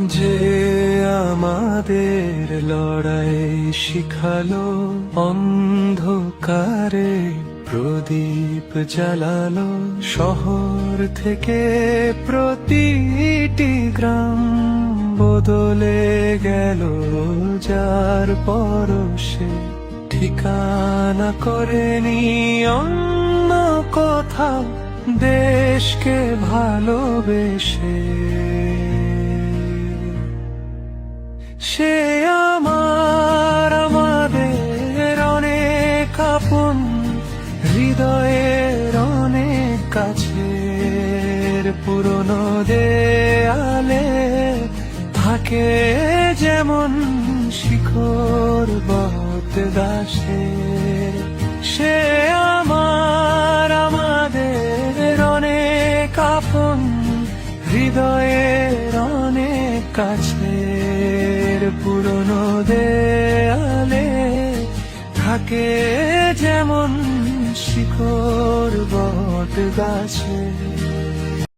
যে আমাদের লড়াই শিখালো, অন্ধকারে প্রদীপ জ্বালালো, শহর থেকে প্রতিটি গ্রাম বদলে গেল যার পরশে। ঠিকানা করেনি অন্য কোথাও, দেশকে ভালোবেসে। সে আমার, আমাদের অনেক আপন, হৃদয়ের অনেক কাছের পুরনো দেয়ালে থাকে যেমন শিখর বত দাসের সে আমার, আমাদের অনেক আপন, হৃদয়ের অনেক কাছের পুরনো দেয়ালে থাকে যেমন শিখর বট গাছে